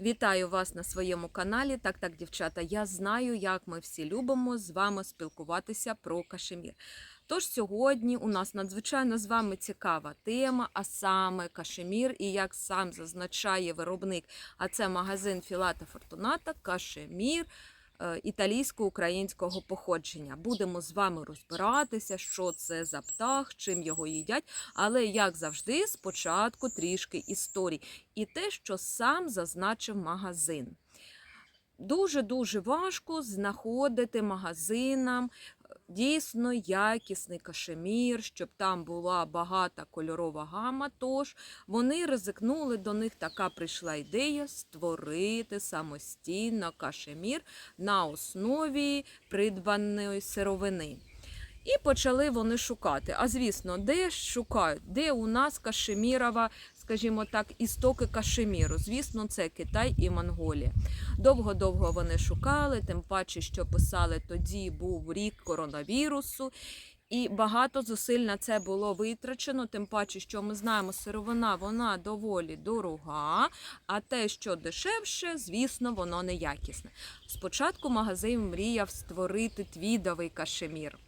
Вітаю вас на своєму каналі. Так, так, дівчата, я знаю, як ми всі любимо з вами спілкуватися про кашемір. Тож сьогодні у нас надзвичайно з вами цікава тема, а саме кашемір, і як сам зазначає виробник, а це магазин Філата Фортуната, кашемір італійсько-українського походження. Будемо з вами розбиратися, що це за птах, чим його їдять. Але як завжди, спочатку трішки історій і те, що сам зазначив магазин. Дуже-дуже важко знаходити магазинам е, дійсно якісний кашемір, щоб там була багата кольорова гама. Тож вони ризикнули до них. Така прийшла ідея створити самостійно кашемір на основі придбаної сировини. І почали вони шукати. А звісно, де шукають? Де у нас кашемірова, скажімо так, істоки кашеміру? Звісно, це Китай і Монголія. Довго-довго вони шукали, тим паче, що писали тоді був рік коронавірусу. І багато зусиль на це було витрачено, тим паче, що ми знаємо, сировина вона доволі дорога, а те, що дешевше, звісно, воно не якісне. Спочатку магазин мріяв створити твідовий кашемір.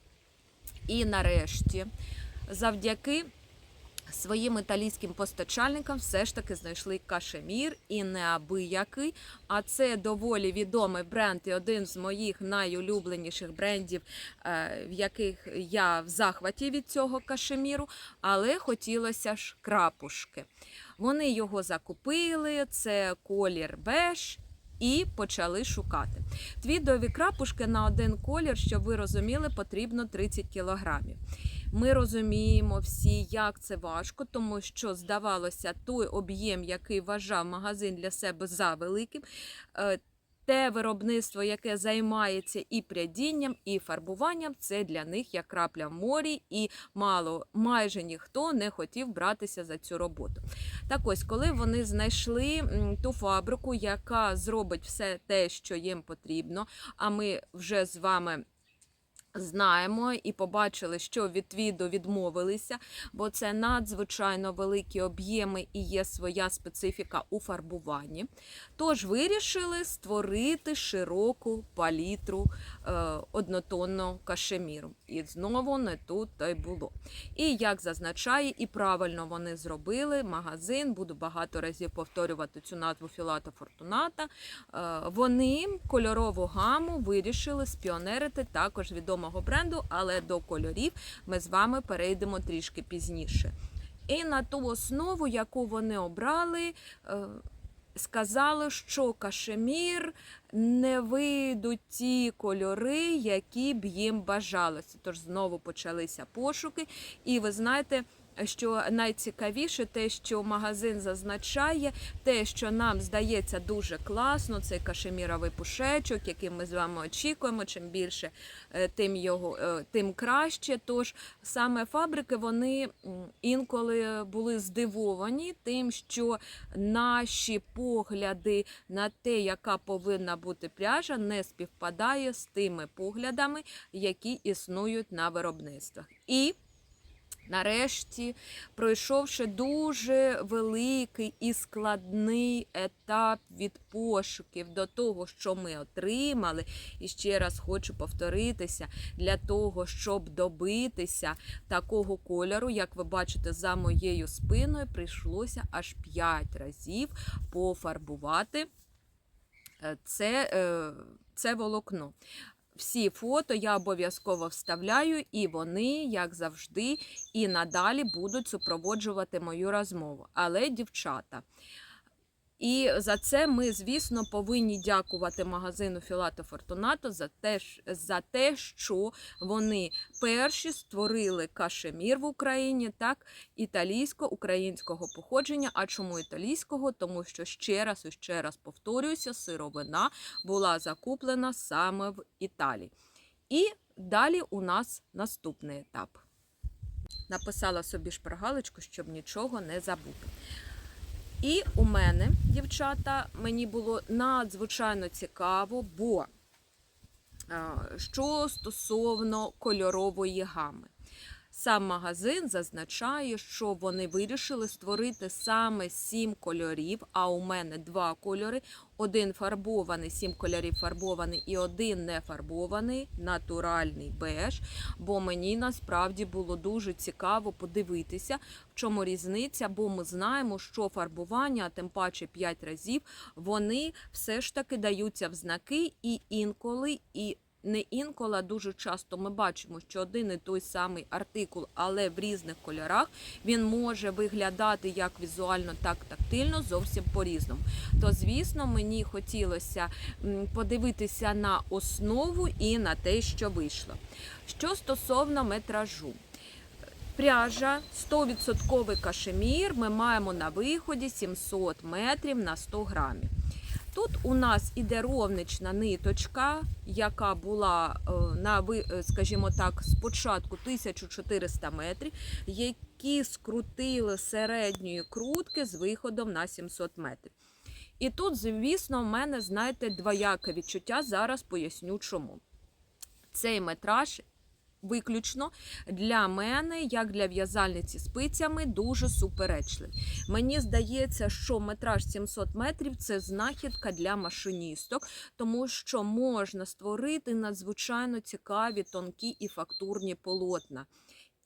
І нарешті, завдяки своїм італійським постачальникам, все ж таки знайшли кашемір і неабиякий. А це доволі відомий бренд і один з моїх найулюбленіших брендів, е, в яких я в захваті від цього кашеміру, але хотілося ж крапушки. Вони його закупили, це колір беж. І почали шукати. Твідові крапушки на один колір, щоб ви розуміли, потрібно 30 кілограмів. Ми розуміємо всі, як це важко, тому що здавалося, той об'єм, який вважав магазин для себе за великим. е, Те виробництво, яке займається і прядінням, і фарбуванням, це для них як крапля в морі, і мало майже ніхто не хотів братися за цю роботу. Так ось, коли вони знайшли ту фабрику, яка зробить все те, що їм потрібно, а ми вже з вами. Знаємо і побачили, що від твіду відмовилися, бо це надзвичайно великі об'єми і є своя специфіка у фарбуванні. Тож вирішили створити широку палітру е, однотонного кашеміру. І знову не тут то й було. І як зазначає, і правильно вони зробили магазин, буду багато разів повторювати цю назву Філата Фортуната. Е, Вони кольорову гаму вирішили спіонерити також відомого бренду, але до кольорів ми з вами перейдемо трішки пізніше. І на ту основу, яку вони обрали, е, сказали, що кашемір не вийдуть ті кольори, які б їм бажалося. Тож знову почалися пошуки. І ви знаєте, що найцікавіше, те, що магазин зазначає, те, що нам здається дуже класно, цей кашеміровий пушечок, який ми з вами очікуємо. Чим більше, е, тим його е, тим краще. Тож саме фабрики вони інколи були здивовані тим, що наші погляди на те, яка повинна бути пряжа, не співпадає з тими поглядами, які існують на виробництвах. І Нарешті, пройшовши дуже великий і складний етап від пошуків до того, що ми отримали, і ще раз хочу повторитися, для того, щоб добитися такого кольору, як ви бачите, за моєю спиною, прийшлося аж 5 разів пофарбувати е, це, е, це волокно. Всі фото я обов'язково вставляю, і вони, як завжди, і надалі будуть супроводжувати мою розмову. Але, дівчата, і за це ми, звісно, повинні дякувати магазину Філато Фортунато за те, за те, що вони перші створили кашемір в Україні, так, італійсько-українського походження. А чому італійського? Тому що ще раз і ще раз повторююся, сировина була закуплена саме в Італії. І далі у нас наступний етап. Написала собі шпаргалочку, щоб нічого не забути. І у мене, дівчата, мені було надзвичайно цікаво, бо що стосовно кольорової гами. Сам магазин зазначає, що вони вирішили створити саме сім кольорів. А у мене два кольори: один фарбований, сім кольорів фарбований і один не фарбований, натуральний беж. Бо мені насправді було дуже цікаво подивитися, в чому різниця, бо ми знаємо, що фарбування, а тим паче 5 разів, вони все ж таки даються в знаки і інколи і. Не інколи, дуже часто ми бачимо, що один і той самий артикул, але в різних кольорах, він може виглядати як візуально, так тактильно зовсім по-різному. То, звісно, мені хотілося подивитися на основу і на те, що вийшло. Що стосовно метражу. Пряжа 100% кашемір. Ми маємо на виході 700 метрів на 100 грамів. Тут у нас іде ровнична ниточка, яка була е, на е, скажімо так, спочатку 1400 метрів, які скрутили середньої крутки з виходом на 700 метрів. І тут, звісно, в мене, знаєте, двояке відчуття. Зараз поясню чому. Цей метраж виключно для мене, як для в'язальниці спицями, дуже суперечливий. Мені здається, що метраж 700 метрів це знахідка для машиністок, тому що можна створити надзвичайно цікаві, тонкі і фактурні полотна.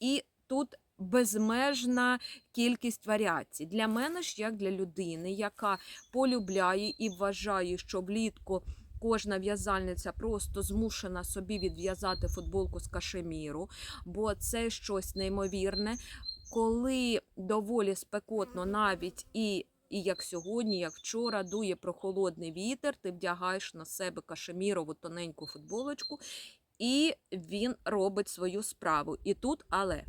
І тут безмежна кількість варіацій. Для мене ж, як для людини, яка полюбляє і вважає, що влітку. Кожна в'язальниця просто змушена собі відв'язати футболку з кашеміру, бо це щось неймовірне. Коли доволі спекотно, навіть і, і як сьогодні, як вчора, дує прохолодний вітер, ти вдягаєш на себе кашемірову тоненьку футболочку, і він робить свою справу. І тут, але.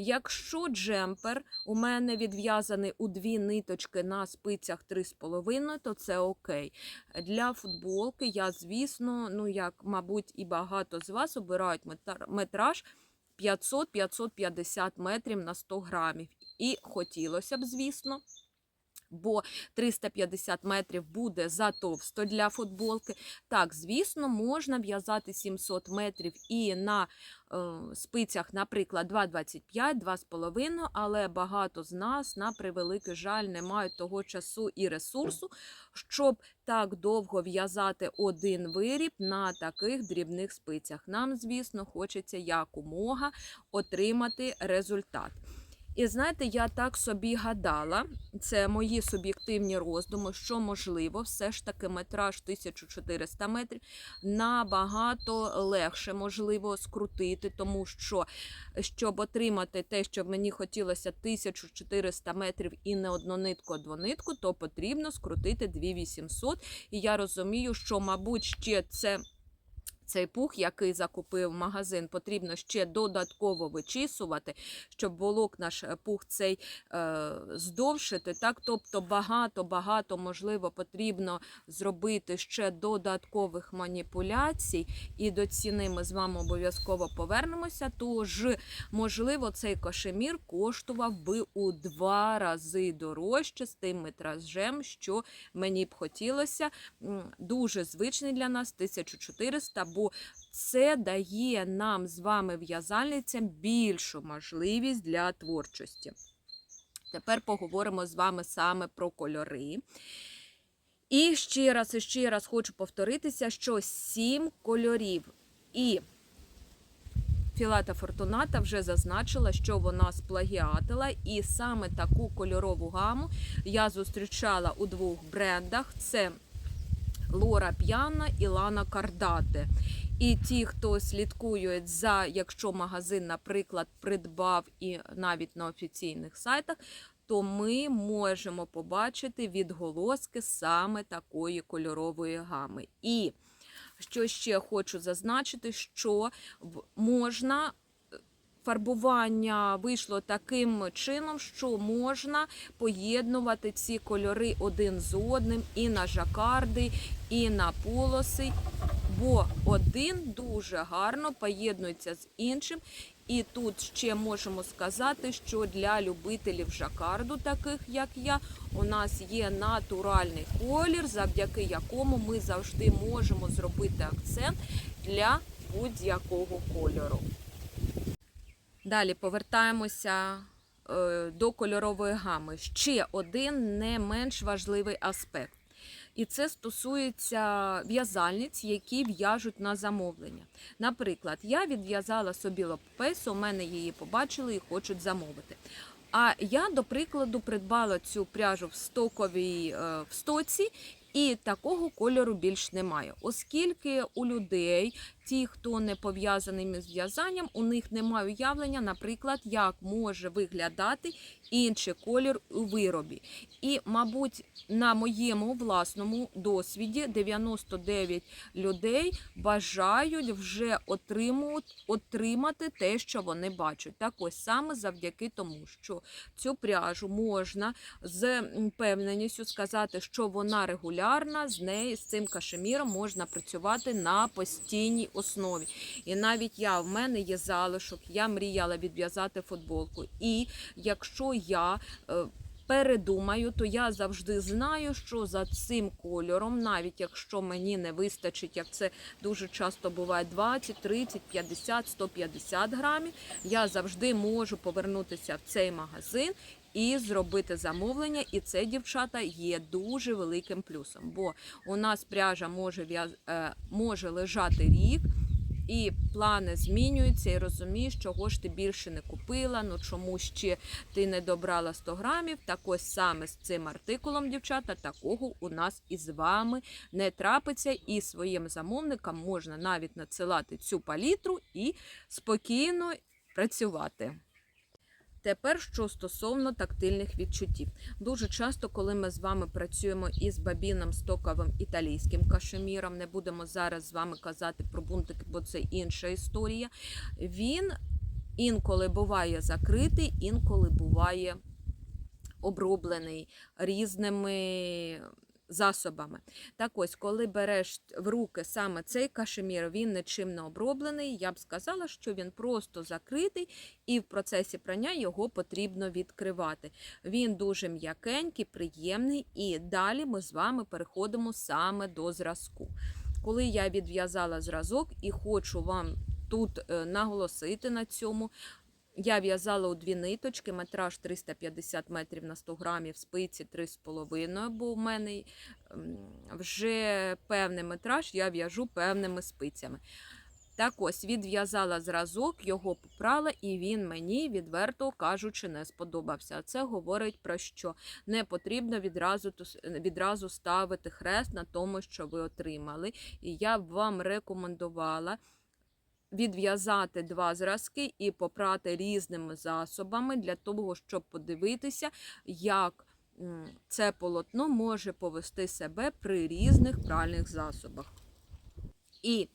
Якщо джемпер у мене відв'язаний у дві ниточки на спицях 3,5, то це окей. Для футболки я, звісно, ну як, мабуть, і багато з вас обирають метраж 500-550 метрів на 100 грамів. І хотілося б, звісно. Бо 350 метрів буде затовсто для футболки. Так, звісно, можна в'язати 700 метрів і на е, спицях, наприклад, 2,25, 2,5, але багато з нас, на превеликий жаль, не мають того часу і ресурсу, щоб так довго в'язати один виріб на таких дрібних спицях. Нам, звісно, хочеться якомога отримати результат. І знаєте, я так собі гадала, це мої суб'єктивні роздуми, що можливо, все ж таки метраж 1400 метрів набагато легше можливо скрутити, тому що щоб отримати те, що мені хотілося 1400 метрів і не одну нитку, а двонитку, то потрібно скрутити 2800. І я розумію, що, мабуть, ще це. Цей пух, який закупив магазин, потрібно ще додатково вичісувати, щоб волок наш е, пух цей е, здовшити. Так, тобто багато-багато можливо потрібно зробити ще додаткових маніпуляцій, і до ціни ми з вами обов'язково повернемося. Тож, можливо, цей кашемір коштував би у два рази дорожче з тим метражем, що мені б хотілося. Дуже звичний для нас 1400, бо це дає нам з вами в'язальницям більшу можливість для творчості. Тепер поговоримо з вами саме про кольори. І ще раз, і ще раз хочу повторитися, що сім кольорів. І Філата Фортуната вже зазначила, що вона сплагіатила, і саме таку кольорову гаму я зустрічала у двох брендах: це Лора П'яна і Лана Кардате. І ті, хто слідкують за, якщо магазин, наприклад, придбав і навіть на офіційних сайтах, то ми можемо побачити відголоски саме такої кольорової гами. І що ще хочу зазначити, що можна. Фарбування вийшло таким чином, що можна поєднувати ці кольори один з одним і на жакарди, і на полоси, бо один дуже гарно поєднується з іншим. І тут ще можемо сказати, що для любителів жакарду, таких як я, у нас є натуральний колір, завдяки якому ми завжди можемо зробити акцент для будь-якого кольору. Далі повертаємося е, до кольорової гами. Ще один не менш важливий аспект. І це стосується в'язальниць, які в'яжуть на замовлення. Наприклад, я відв'язала собі лопесу, у мене її побачили і хочуть замовити. А я, до прикладу, придбала цю пряжу в стоковій е, в стоці, і такого кольору більш немає, оскільки у людей, ті, хто не пов'язаний з в'язанням, у них немає уявлення, наприклад, як може виглядати інший колір у виробі. І, мабуть, на моєму власному досвіді 99 людей бажають вже отримати те, що вони бачать. Так ось саме завдяки тому, що цю пряжу можна з певненістю сказати, що вона регулярна, з нею з цим кашеміром можна працювати на постійній основі. І навіть я в мене є залишок, я мріяла відв'язати футболку. І якщо я е, передумаю, то я завжди знаю, що за цим кольором, навіть якщо мені не вистачить, як це дуже часто буває 20, 30, 50, 150 грамів, я завжди можу повернутися в цей магазин. І зробити замовлення, і це, дівчата, є дуже великим плюсом. Бо у нас пряжа може е, може лежати рік, і плани змінюються, і розумієш, чого ж ти більше не купила, ну чому ще ти не добрала 100 грамів. Так ось саме з цим артикулом, дівчата, такого у нас із вами не трапиться. І своїм замовникам можна навіть надсилати цю палітру і спокійно працювати. Тепер, що стосовно тактильних відчуттів, дуже часто, коли ми з вами працюємо із бабіном стоковим італійським кашеміром, не будемо зараз з вами казати про бунтики, бо це інша історія. Він інколи буває закритий, інколи буває оброблений різними засобами. Так ось, коли береш в руки саме цей кашемір, він нічим не оброблений. Я б сказала, що він просто закритий, і в процесі прання його потрібно відкривати. Він дуже м'якенький, приємний, і далі ми з вами переходимо саме до зразку. Коли я відв'язала зразок і хочу вам тут е, наголосити на цьому, я в'язала у дві ниточки, метраж 350 метрів на 100 грамів, спиці 3,5, бо в мене ем, вже певний метраж я в'яжу певними спицями. Так ось відв'язала зразок, його попрала, і він мені, відверто кажучи, не сподобався. Це говорить про що не потрібно відразу відразу ставити хрест на тому, що ви отримали. І я б вам рекомендувала відв'язати два зразки і попрати різними засобами для того, щоб подивитися, як це полотно може повести себе при різних пральних засобах. І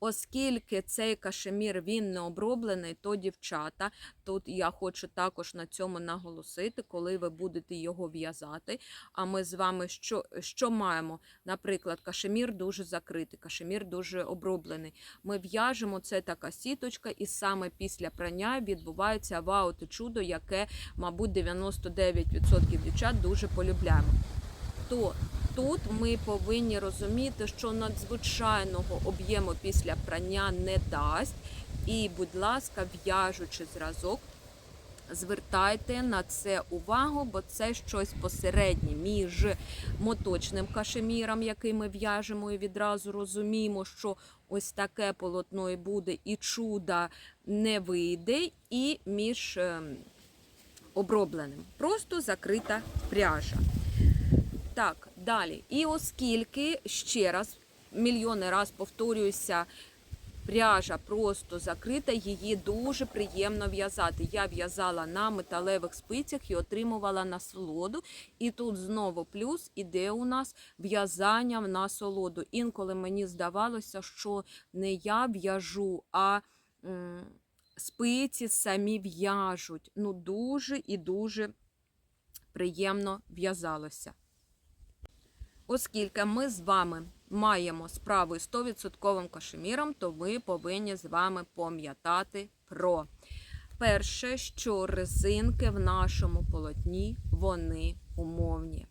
Оскільки цей кашемір він не оброблений, то дівчата, тут я хочу також на цьому наголосити, коли ви будете його в'язати. А ми з вами що що маємо? Наприклад, кашемір дуже закритий, кашемір дуже оброблений. Ми в'яжемо це така сіточка, і саме після прання відбувається вау те чудо, яке, мабуть, 99% дівчат дуже полюбляємо. То Тут ми повинні розуміти, що надзвичайного об'єму після прання не дасть. І, будь ласка, в'яжучи зразок, звертайте на це увагу, бо це щось посереднє між моточним кашеміром, який ми в'яжемо, і відразу розуміємо, що ось таке полотно і буде, і чуда не вийде, і між ем, обробленим. Просто закрита пряжа. Так, далі. І оскільки ще раз, мільйони раз повторююся, пряжа просто закрита, її дуже приємно в'язати. Я в'язала на металевих спицях і отримувала насолоду. І тут знову плюс іде у нас в'язання в насолоду. Інколи мені здавалося, що не я в'яжу, а спиці самі в'яжуть. Ну, дуже і дуже приємно в'язалося. Оскільки ми з вами маємо справу з 100% кашеміром, то ви повинні з вами пам'ятати про перше, що резинки в нашому полотні вони умовні.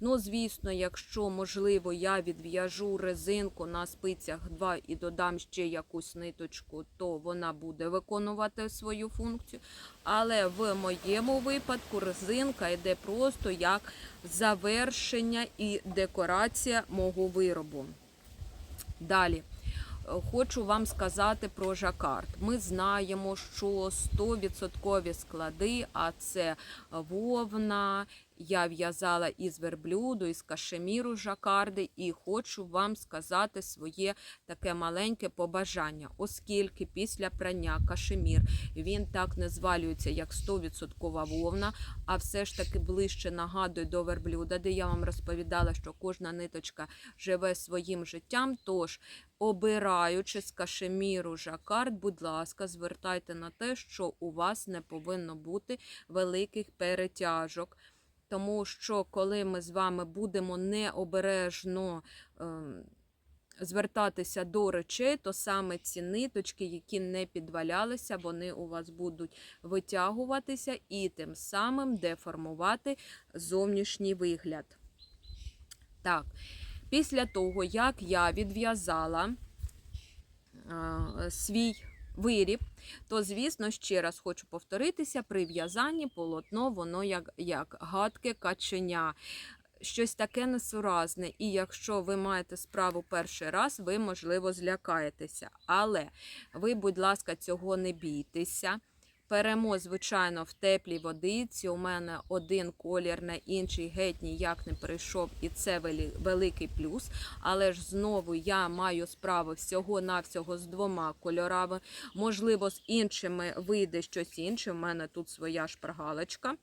Ну, звісно, якщо можливо, я відв'яжу резинку на спицях 2 і додам ще якусь ниточку, то вона буде виконувати свою функцію. Але в моєму випадку резинка йде просто як завершення і декорація мого виробу. Далі. Хочу вам сказати про жакард. Ми знаємо, що 100% склади, а це вовна. Я в'язала із верблюду, із кашеміру жакарди, і хочу вам сказати своє таке маленьке побажання, оскільки після прання кашемір він так не звалюється, як 100% вовна, а все ж таки ближче нагадує до верблюда, де я вам розповідала, що кожна ниточка живе своїм життям. Тож обираючи з кашеміру жакард, будь ласка, звертайте на те, що у вас не повинно бути великих перетяжок. Тому що коли ми з вами будемо необережно ем, звертатися до речей, то саме ці ниточки, які не підвалялися, вони у вас будуть витягуватися і тим самим деформувати зовнішній вигляд. Так, після того, як я відв'язала е, свій виріб, то, звісно, ще раз хочу повторитися, при в'язанні полотно, воно як, як гадке каченя. Щось таке несуразне, і якщо ви маєте справу перший раз, ви, можливо, злякаєтеся. Але ви, будь ласка, цього не бійтеся. Перемо, звичайно, в теплій водиці. У мене один колір на інший геть ніяк не перейшов, і це великий плюс. Але ж знову я маю справу всього-навсього з двома кольорами. Можливо, з іншими вийде щось інше. У мене тут своя шпаргалочка.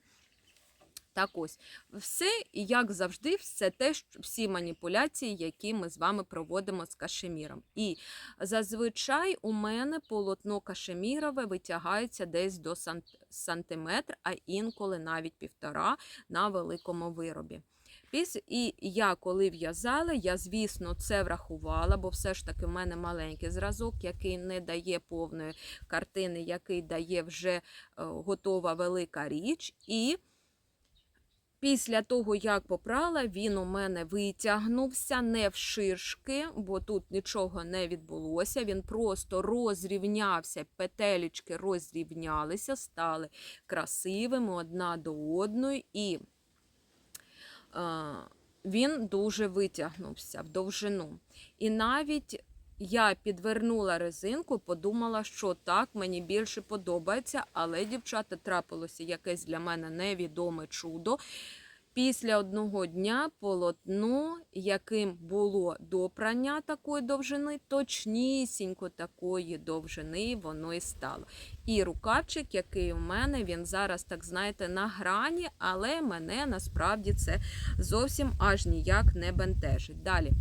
Так ось, все, і як завжди, все те, всі маніпуляції, які ми з вами проводимо з кашеміром. І зазвичай у мене полотно кашемірове витягається десь до сант- сантиметр, а інколи навіть півтора на великому виробі. І я, коли в'язала, я, звісно, це врахувала, бо все ж таки в мене маленький зразок, який не дає повної картини, який дає вже е, готова велика річ. І Після того, як попрала, він у мене витягнувся не вширшки, бо тут нічого не відбулося. Він просто розрівнявся, петелечки розрівнялися, стали красивими одна до одної, і е, він дуже витягнувся в довжину. І навіть я підвернула резинку, подумала, що так мені більше подобається, але, дівчата, трапилося якесь для мене невідоме чудо. Після одного дня полотно, яким було до прання такої довжини, точнісінько такої довжини воно і стало. І рукавчик, який у мене, він зараз, так знаєте, на грані, але мене насправді це зовсім аж ніяк не бентежить. Далі.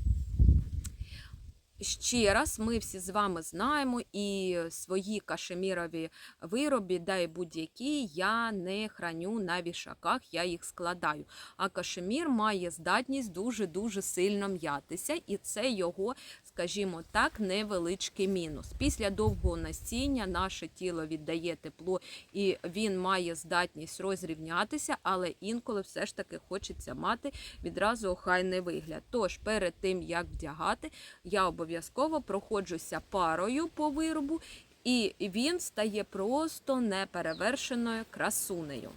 Ще раз, ми всі з вами знаємо, і свої кашемірові вироби, да і будь-які, я не храню на вішаках, я їх складаю. А кашемір має здатність дуже-дуже сильно м'ятися, і це його, скажімо так, невеличкий мінус. Після довгого насіння наше тіло віддає тепло, і він має здатність розрівнятися, але інколи все ж таки хочеться мати відразу охайний вигляд. Тож перед тим, як вдягати, я обов'язково проходжуся парою по виробу, і він стає просто неперевершеною красунею.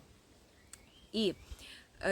І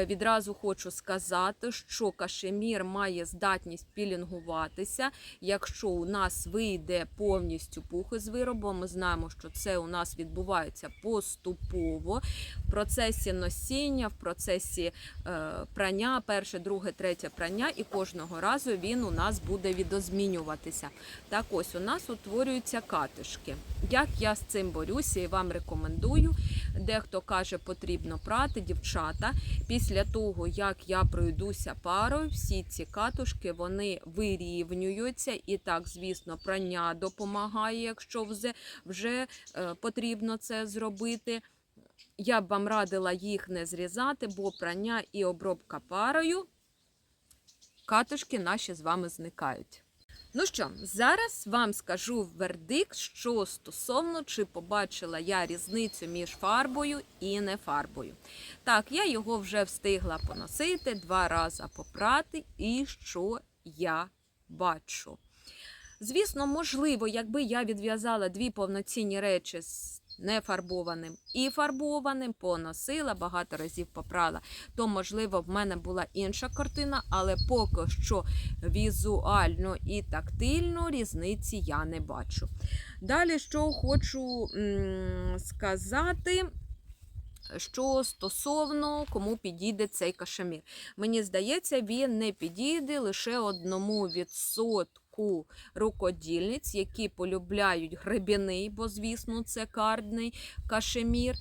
відразу хочу сказати, що кашемір має здатність пілінгуватися. Якщо у нас вийде повністю пух із виробу, ми знаємо, що це у нас відбувається поступово в процесі носіння, в процесі е, прання, перше, друге, третє прання, і кожного разу він у нас буде відозмінюватися. Так ось у нас утворюються катишки. Як я з цим борюся і вам рекомендую. Дехто каже, потрібно прати, дівчата. Після того, як я пройдуся парою, всі ці катушки вони вирівнюються. І так, звісно, прання допомагає, якщо вже, вже е, потрібно це зробити. Я б вам радила їх не зрізати, бо прання і обробка парою, катушки наші з вами зникають. Ну що, зараз вам скажу вердикт, що стосовно чи побачила я різницю між фарбою і не фарбою. Так, я його вже встигла поносити, два рази попрати, і що я бачу. Звісно, можливо, якби я відв'язала дві повноцінні речі з нефарбованим і фарбованим, поносила, багато разів попрала, то, можливо, в мене була інша картина, але поки що візуально і тактильно різниці я не бачу. Далі, що хочу м, сказати. Що стосовно кому підійде цей кашемір. Мені здається, він не підійде лише одному відсотку рукодільниць, які полюбляють гребіний, бо, звісно, це кардний кашемір.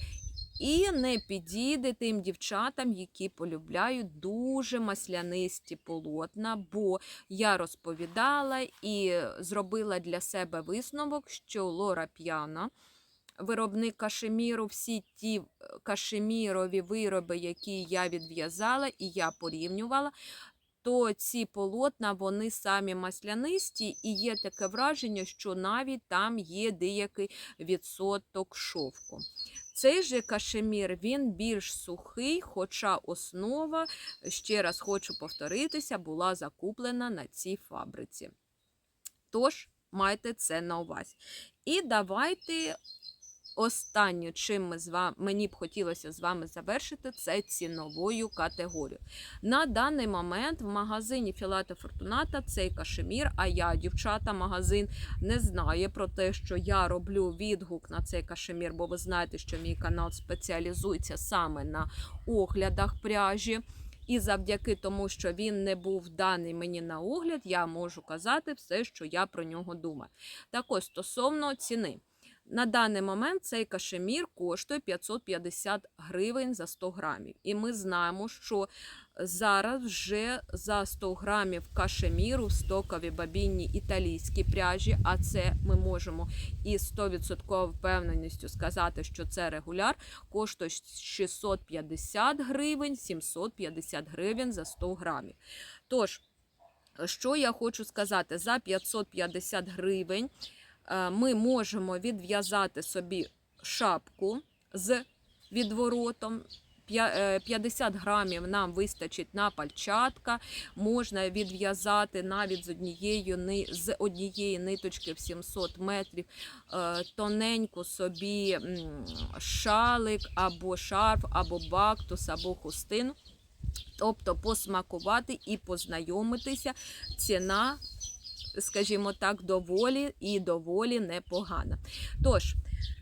І не підійде тим дівчатам, які полюбляють дуже маслянисті полотна, бо я розповідала і зробила для себе висновок, що Лора П'яна, виробник кашеміру, всі ті е, кашемірові вироби, які я відв'язала і я порівнювала, то ці полотна вони самі маслянисті, і є таке враження, що навіть там є деякий відсоток шовку. Цей же кашемір він більш сухий, хоча основа, ще раз хочу повторитися, була закуплена на цій фабриці. Тож, майте це на увазі. І давайте останнє, чим ми з вами, мені б хотілося з вами завершити, це ціновою категорією. На даний момент в магазині Філата Фортуната цей кашемір, а я, дівчата, магазин не знає про те, що я роблю відгук на цей кашемір, бо ви знаєте, що мій канал спеціалізується саме на оглядах пряжі. І завдяки тому, що він не був даний мені на огляд, я можу казати все, що я про нього думаю. Так ось стосовно ціни. На даний момент цей кашемір коштує 550 гривень за 100 грамів. І ми знаємо, що зараз вже за 100 грамів кашеміру в стоковій бабінній італійській пряжі, а це ми можемо із 100% впевненістю сказати, що це регуляр, коштує 650 гривень, 750 гривень за 100 грамів. Тож, що я хочу сказати, за 550 гривень ми можемо відв'язати собі шапку з відворотом. Е, 50 грамів нам вистачить на пальчатка. Можна відв'язати навіть з однієї, з однієї ниточки в 700 метрів е, тоненьку собі шалик або шарф, або бактус, або хустину. Тобто посмакувати і познайомитися. Ціна, скажімо так, доволі і доволі непогана. Тож,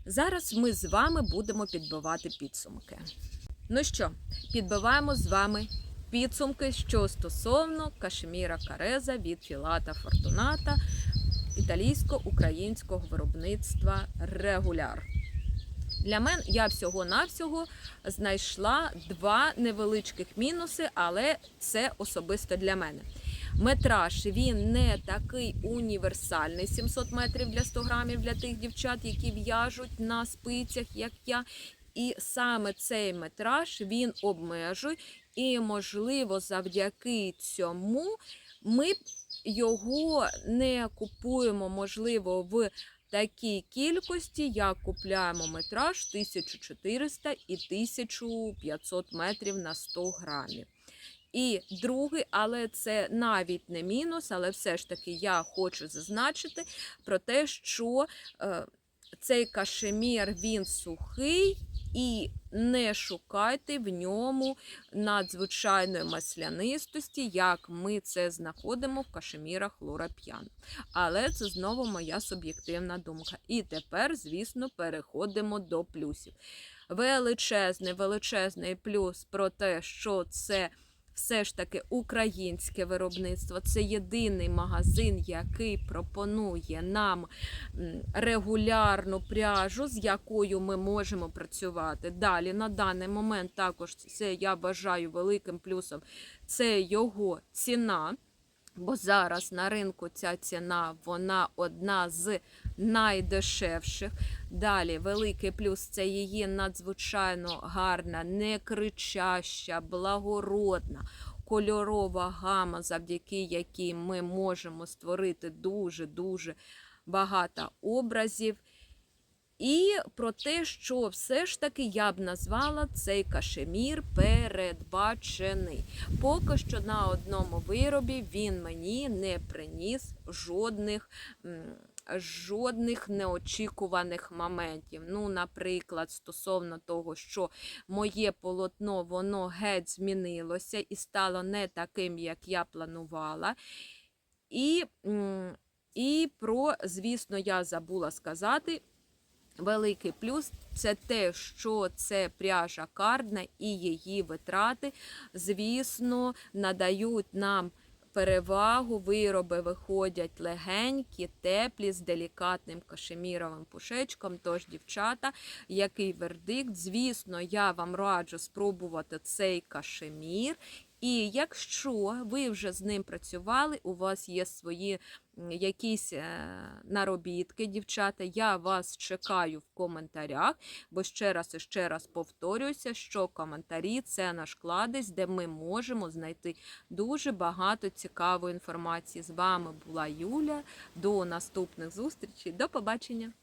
зараз ми з вами будемо підбивати підсумки. Ну що, підбиваємо з вами підсумки, що стосовно кашеміра Кареза від Філата Фортуната італійсько-українського виробництва регуляр. Для мене я всього-навсього знайшла два невеличких мінуси, але це особисто для мене. Метраж він не такий універсальний 700 метрів для 100 грамів для тих дівчат, які в'яжуть на спицях, як я. І саме цей метраж він обмежує, і, можливо, завдяки цьому ми його не купуємо, можливо, в такій кількості, як купляємо метраж 1400 і 1500 метрів на 100 грамів. І другий, але це навіть не мінус, але все ж таки я хочу зазначити про те, що е, цей кашемір він сухий. І не шукайте в ньому надзвичайної маслянистості, як ми це знаходимо в кашемірах Лора П'ян. Але це знову моя суб'єктивна думка. І тепер, звісно, переходимо до плюсів. Величезний, величезний плюс про те, що це все ж таки українське виробництво. Це єдиний магазин, який пропонує нам регулярну пряжу, з якою ми можемо працювати. Далі на даний момент також це я вважаю великим плюсом. Це його ціна. Бо зараз на ринку ця ціна вона одна з найдешевших. Далі великий плюс це її надзвичайно гарна, не кричаща, благородна, кольорова гама, завдяки якій ми можемо створити дуже-дуже багато образів. І про те, що все ж таки я б назвала цей кашемір передбачений. Поки що на одному виробі він мені не приніс жодних. Жодних неочікуваних моментів. Ну, наприклад, стосовно того, що моє полотно воно геть змінилося і стало не таким, як я планувала. І, і про, звісно, я забула сказати. Великий плюс це те, що це пряжа кардна і її витрати, звісно, надають нам перевагу. Вироби виходять легенькі, теплі, з делікатним кашеміровим пушечком. Тож, дівчата, який вердикт? Звісно, я вам раджу спробувати цей кашемір. І якщо ви вже з ним працювали, у вас є свої якісь е, наробітки, дівчата, я вас чекаю в коментарях, бо ще раз і ще раз повторююся, що коментарі це наш кладезь, де ми можемо знайти дуже багато цікавої інформації. З вами була Юля. До наступних зустрічей. До побачення!